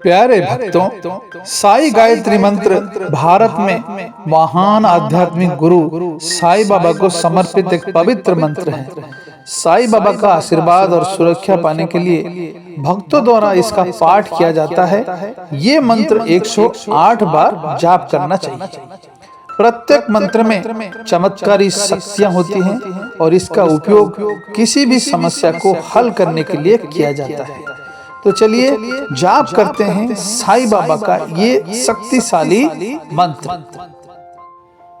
प्यारे भक्तों साई गायत्री मंत्र भारत में महान आध्यात्मिक गुरु साई बाबा को समर्पित एक पवित्र मंत्र है। साई बाबा का आशीर्वाद और सुरक्षा पाने के लिए भक्तों द्वारा इसका पाठ किया जाता है। ये मंत्र 108 बार जाप करना चाहिए। प्रत्येक मंत्र में चमत्कारी शक्तियाँ होती हैं और इसका उपयोग किसी भी समस्या को हल करने के लिए किया जाता है। तो चलिए जाप करते हैं साई बाबा का ये शक्तिशाली मंत्र।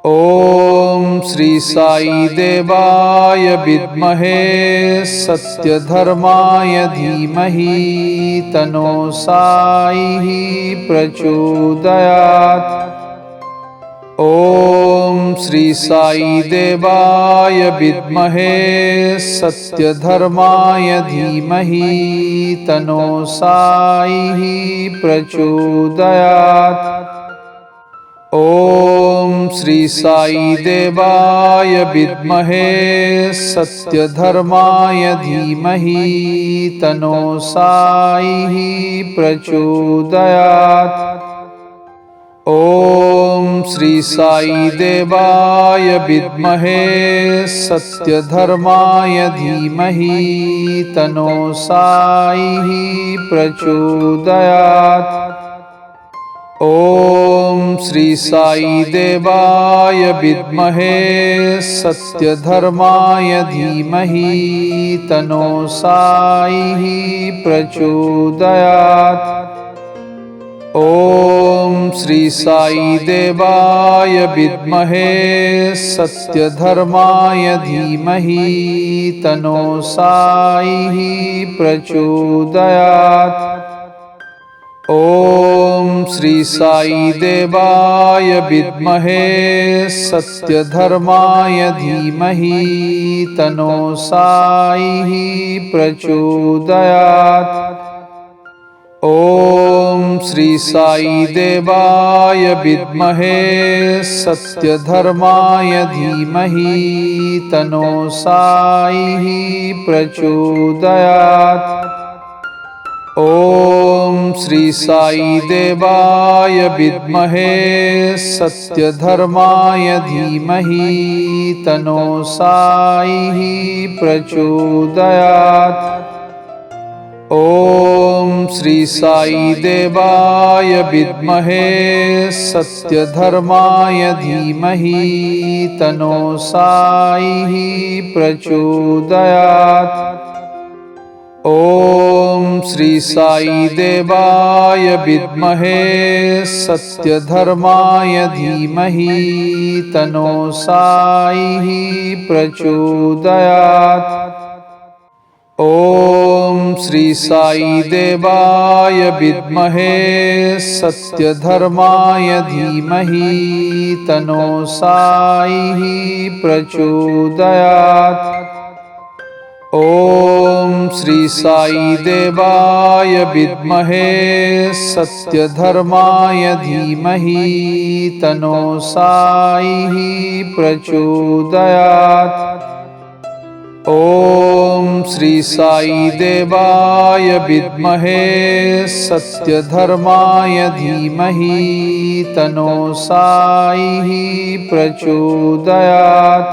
ओम श्री साई देवाय विद्महे सत्य धर्माय धीमहि तनो साई प्रचोदयात्। ॐ श्री साई देवाय विद्महे सत्यधर्माय धीमहि तनो साई प्रचोदयात्। ॐ श्री साई देवाय विद्महे सत्यधर्माय धीमहि तनो साई प्रचोदयात्। ॐ श्री साई देवाय विद्महे सत्यधर्माय धीमहि तनो साई प्रचोदयात्। ॐ श्री साई देवाय विद्महे सत्यधर्माय धीमहि तनो साई प्रचोदयात्। ॐ श्री साई देवाय विद्महे सत्यधर्माय धीमहि, तनो साई प्रचोदयात्। ॐ श्री साई देवाय विद्महे सत्यधर्माय धीमहि, तनो साई प्रचोदयात्। ॐ श्री साई देवाय विद्महे सत्यधर्माय धीमहि तनो साई प्रचोदयात्। ॐ श्री साई देवाय विद्महे सत्यधर्माय धीमहि तनो साई प्रचोदयात्। ॐ श्री साई देवाय विद्महे सत्यधर्माय धीमहि तनो साई प्रचोदयात्। ॐ श्री साई देवाय विद्महे सत्यधर्माय धीमहि तनो साई प्रचोदयात्। ॐ श्री साई देवाय विद्महे सत्यधर्माय धीमहि तनो साई प्रचोदयात्। ॐ श्री साई देवाय विद्महे सत्यधर्माय धीमहि तनो साई प्रचोदयात्। ॐ श्री साई देवाय विद्महे सत्यधर्माय धीमहि तनो साई प्रचोदयात्।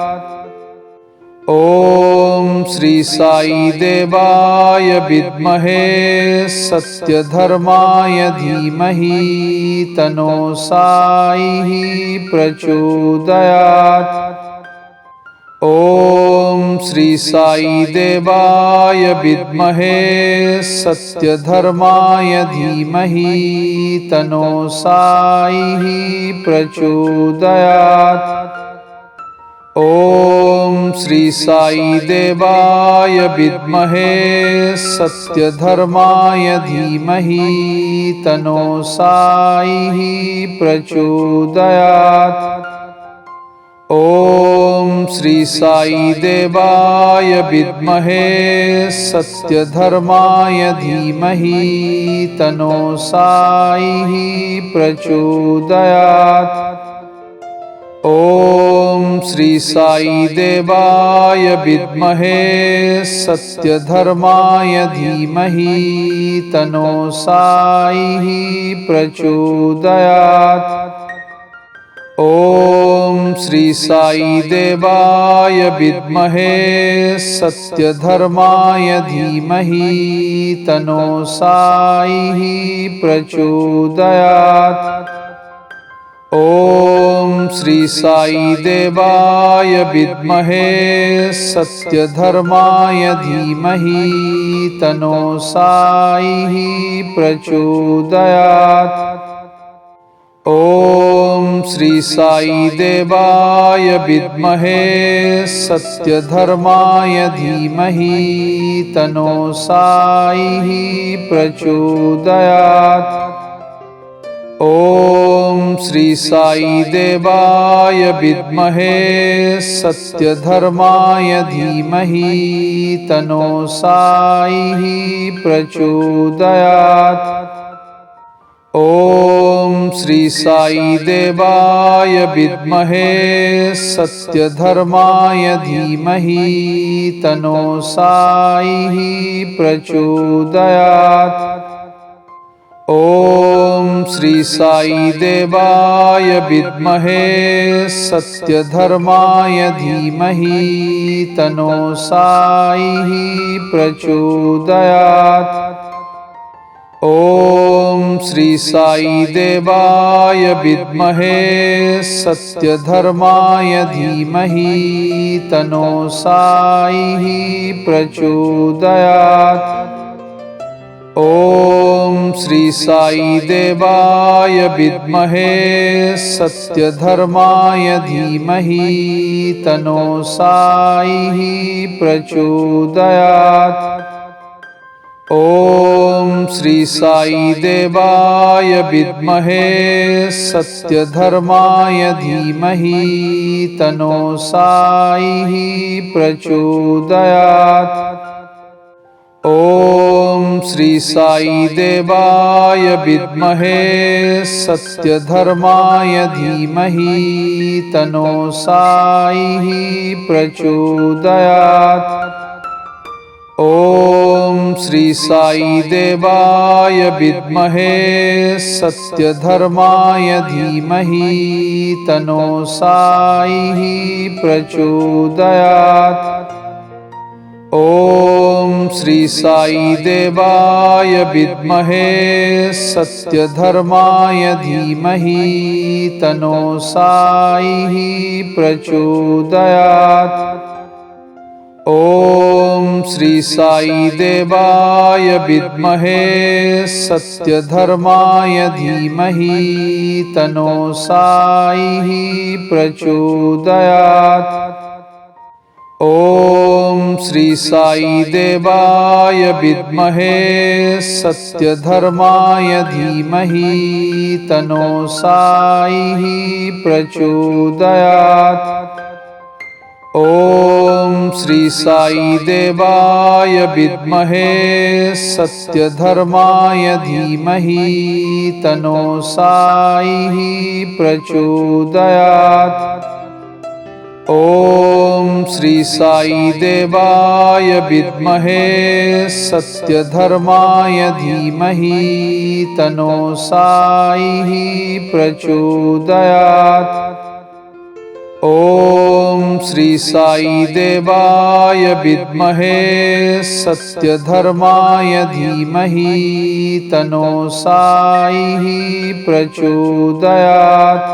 ॐ श्री साई देवाय विद्महे सत्यधर्माय धीमहि तनो साई प्रचोदयात् ॐ श्री साई देवाय विद्महे सत्यधर्माय धीमहि तनो साई प्रचोदयात्। ॐ श्री साई देवाय विद्महे सत्यधर्माय धीमहि तनो साई प्रचोदयात्। ॐ श्री साई देवाय विद्महे सत्यधर्माय धीमहि तनो साई प्रचोदयात्। ॐ श्री साई देवाय विद्महे सत्यधर्माय धीमहि तनो साई प्रचोदयात्। ॐ श्री साई देवाय विद्महे सत्यधर्माय धीमहि तनो साई प्रचोदयात्। ॐ श्री साई देवाय विद्महे सत्यधर्माय धीमहि तनो साई प्रचोदयात्। ॐ श्री साई देवाय विद्महे सत्यधर्माय धीमहि तनो साई प्रचोदयात्। ॐ श्री साई देवाय विद्महे सत्यधर्माय धीमहि तनो साई प्रचोदयात्। ॐ श्री साई देवाय विद्महे सत्यधर्माय धीमहि तनो साई प्रचोदयात्। ॐ श्री साई देवाय विद्महे सत्यधर्माय धीमहि तनो साई प्रचोदयात्। ॐ श्री साई देवाय विद्महे सत्यधर्माय धीमहि तनो साई प्रचोदयात्। ॐ श्री साई देवाय विद्महे सत्यधर्माय धीमहि तनो साई प्रचोदयात्। ॐ श्री साई देवाय विद्महे सत्यधर्माय धीमहि तनो साई प्रचोदयात्। ॐ श्री साई देवाय विद्महे सत्यधर्माय धीमहि तनो साई प्रचोदयात् ॐ श्री साई देवाय विद्महे सत्यधर्माय धीमहि तनो साई प्रचोदयात्। ॐ श्री साई देवाय विद्महे सत्यधर्माय धीमहि तनो साई प्रचोदयात् ॐ श्री साई देवाय विद्महे सत्यधर्माय धीमहि तनो साई प्रचोदयात्। ॐ श्री साई देवाय विद्महे सत्यधर्माय धीमहि तनो साई प्रचोदयात्। ॐ श्री साई देवाय विद्महे सत्यधर्माय धीमहि तनो साई प्रचोदयात्। ॐ श्री साई देवाय विद्महे सत्यधर्माय धीमहि तनो साई प्रचोदयात्। ॐ श्री साई देवाय विद्महे सत्यधर्माय धीमहि तनो साई प्रचोदयात्।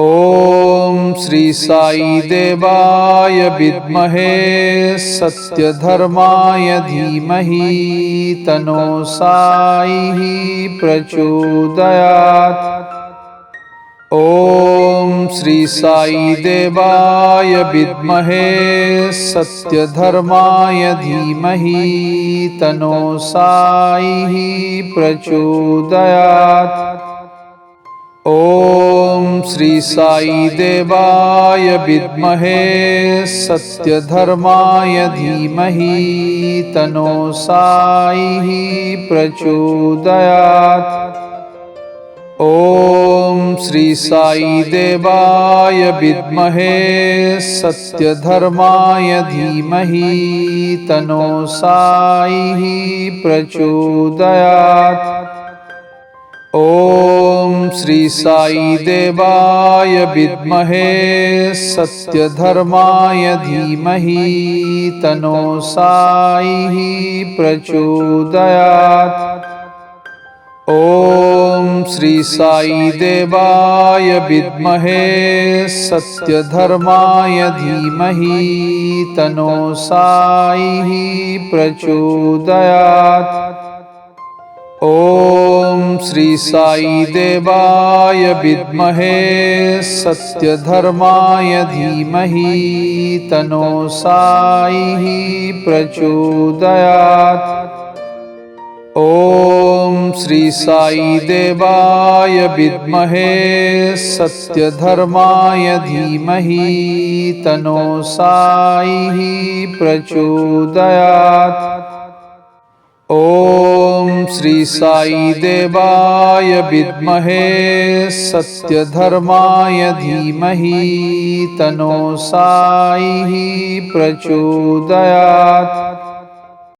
ॐ श्री साई देवाय विद्महे सत्यधर्माय धीमहि तनो साई प्रचोदयात् ॐ श्री साई देवाय विद्महे सत्यधर्माय धीमहि तनो साई प्रचोदयात्। ॐ श्री साई देवाय विद्महे सत्यधर्माय धीमहि तनो साई प्रचोदयात्। ॐ श्री साई देवाय विद्महे सत्यधर्माय धीमहि तनो साई प्रचोदयात्। ॐ श्री साई देवाय विद्महे सत्यधर्माय धीमहि तनो साई प्रचोदयात्। ॐ श्री साई देवाय विद्महे सत्यधर्माय धीमहि तनो साई प्रचोदयात्। ॐ श्री साई देवाय विद्महे सत्यधर्माय धीमहि तनो साई प्रचोदयात्। ॐ श्री साई देवाय विद्महे सत्यधर्माय धीमहि तनो साई प्रचोदयात्। ॐ श्री साई देवाय विद्महे सत्यधर्माय धीमहि तनो साई प्रचोदयात्।